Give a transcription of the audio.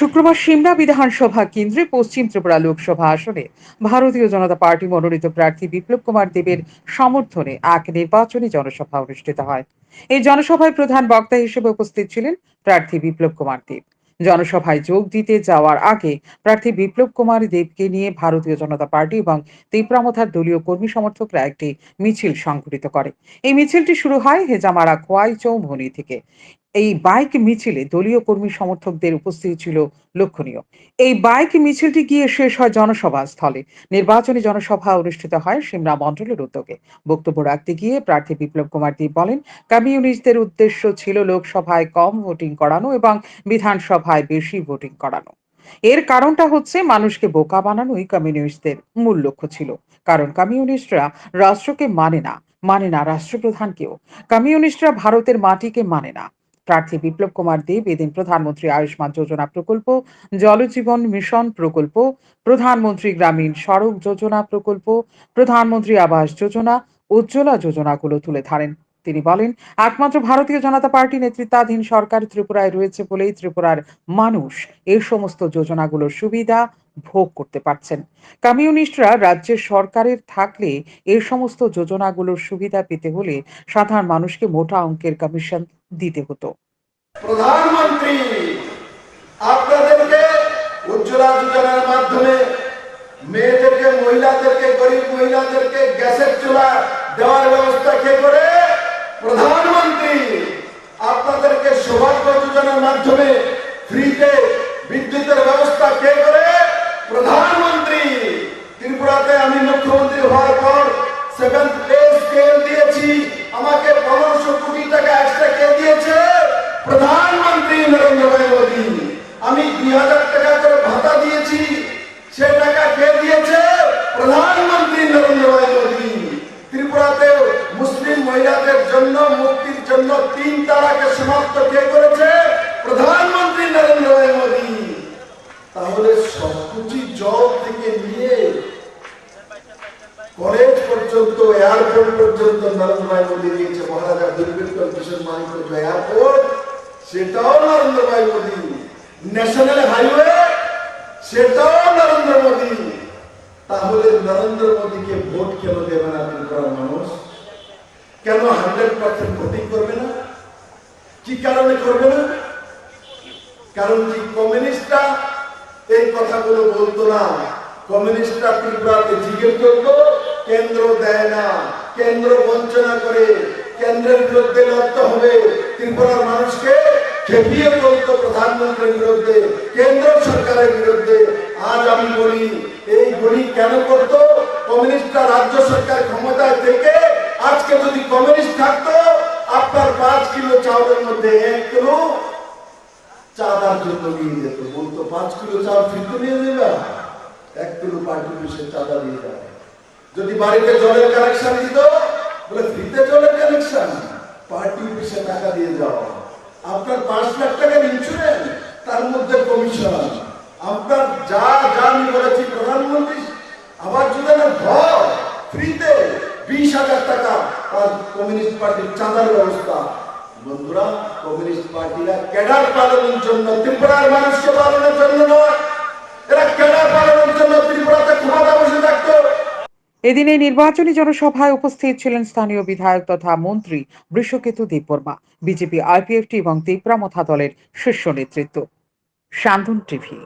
শুক্রবার সিমলা বিধানসভা কেন্দ্রে পশ্চিম ত্রিপুরা লোকসভা আসনে ভারতীয় জনতা পার্টি মনোনীত প্রার্থী বিপ্লব কুমার দেবের সমর্থনে এক নির্বাচনী জনসভা অনুষ্ঠিত হয়। এই জনসভায় প্রধান বক্তা হিসেবে উপস্থিত ছিলেন প্রার্থী বিপ্লব কুমার দেব। জনসভায় যোগ দিতে যাওয়ার আগে প্রার্থী বিপ্লব কুমার দেবকে নিয়ে ভারতীয় জনতা পার্টি এবং তিপ্রামথার দলীয় কর্মী সমর্থকরা একটি মিছিল সংঘটিত করে। এই মিছিলটি শুরু হয় হেজামারা খোয়াই চৌমনি থেকে। এই বাইক মিছিলে দলীয় কর্মী সমর্থকদের উপস্থিতি ছিল লক্ষণীয়। এই বাইক মিছিলটি গিয়ে শেষ হয় জনসভা স্থলে। নির্বাচনী জনসভা অনুষ্ঠিত হয় সিমরা মণ্ডলের উদ্যোগে। বক্তব্য রাখতে গিয়ে প্রার্থী বিপ্লব কুমার দেব বলেন, কমিউনিস্টদের উদ্দেশ্য ছিল লোকসভায় কম ভোটিং করানো এবং বিধানসভায় বেশি ভোটিং করানো। এর কারণটা হচ্ছে মানুষকে বোকা বানানোই কমিউনিস্টদের মূল লক্ষ্য ছিল। কারণ কমিউনিস্টরা রাষ্ট্রকে মানে না মানে না রাষ্ট্রপ্রধানকেও। কমিউনিস্টরা ভারতের মাটিকে মানে না। প্রার্থী বিপ্লব কুমার দেব এদিন প্রধানমন্ত্রী আয়ুষ্মান যোজনা প্রকল্প জলজীবন মিশন প্রকল্প, প্রধানমন্ত্রী গ্রামীণ সড়ক যোজনা প্রকল্প, প্রধানমন্ত্রী আবাস যোজনা, উজ্জ্বলা যোজনাগুলো তুলে ধরেন। তিনি বলেন, একমাত্র ভারতীয় জনতা পার্টি নেতৃত্বাধীন সরকার ত্রিপুরায় রয়েছে বলেই ত্রিপুরার মানুষ এই সমস্ত যোজনাগুলোর সুবিধা ভোগ করতে পারছেন। কমিউনিস্টরা রাজ্যের সরকারের থাকলে এই সমস্ত যোজনাগুলোর সুবিধা পেতে হলে সাধারণ মানুষকে মোটা অঙ্কের কমিশন দিতে হতো। প্রধানমন্ত্রী, আপনাদেরকে উজ্জ্বলা যোজনার মাধ্যমে মেয়েদেরকে, মহিলাদেরকে, গরিব মহিলাদেরকে গ্যাসের চুলা দেওয়ার ব্যবস্থা কে করে? প্রধানমন্ত্রী, আপনাদেরকে সৌভাগ্য যোজনার মাধ্যমে মহিলাদের জন্য, মুক্তির জন্য তিন তারাকে সমাপ্ত কে করেছে? প্রধানমন্ত্রী নরেন্দ্র মোদী। তাহলে সবকিছু জল থেকে নিয়ে কলেজ পর্যন্ত, এয়ারপোর্ট পর্যন্ত নরেন্দ্র ভাই মোদী দিয়েছে। মহারাজা দুর্গেশ্বর কিশোর মানিক এয়ারপোর্ট, সেটাও নরেন্দ্র ভাই মোদী। ন্যাশনাল হাইওয়ে, সেটাও নরেন্দ্র মোদী। তাহলে নরেন্দ্র মোদীকে ভোট কেন দেবে? কেন হান্ড্রেড পার্সেন্ট ভোটিং করবে না? কি কারণে করবে না? কারণ কি কমিউনিস্টরা এই কথাগুলো বলতো না। কমিউনিস্টরা ত্রিপুরাতে জিজ্ঞেস করতো, কেন্দ্র দেয় না, কেন্দ্র বঞ্চনা করে, কেন্দ্রের বিরুদ্ধে লড়তে হবে। ত্রিপুরার মানুষকে খেপিয়ে বলতো প্রধানমন্ত্রীর বিরুদ্ধে, কেন্দ্র সরকারের বিরুদ্ধে। আজ আমি বলি, এই গণি কেন করতো? কমিউনিস্টরা রাজ্য সরকার ক্ষমতায় থেকে আজকে যদি কমিউনিস্ট থাকতো, আপনার পাঁচ কিলো চাউলের মধ্যে এক কিলো চাঁদার জন্য নিয়ে যেত। বলতো, পাঁচ কিলো চাল ফিরতে নিয়ে যাবে এক কিলো পার্টি অফিসে চাঁদা নিয়ে যাবে যদি বাড়িতে জলের কানেকশন দিত বলে, ফ্রিতে জলের কানেকশন পার্টি অফিসে টাকা দিয়ে যাওয়া আপনার পাঁচ লাখ টাকার ইন্স্যুরেন্স তার মধ্যে কমিশন আপনার যা যা আমি বলেছি প্রধানমন্ত্রী, আবার যোজনা ঘর ফ্রিতে বিশ হাজার টাকা কমিউনিস্ট পার্টির চাঁদার ব্যবস্থা। বন্ধুরা, কমিউনিস্ট পার্টিরা ক্যাডার পালনের জন্য ত্রিপুরার মানুষকে পালনের জন্য নয়, এরা এদিন এই নির্বাচনী জনসভায় উপস্থিত ছিলেন স্থানীয় বিধায়ক তথা মন্ত্রী বৃষকেতু দেববর্মা বিজেপি আইপিএফটি এবং তিপ্রামথা দলের শীর্ষ নেতৃত্ব। শান্তন টিভি।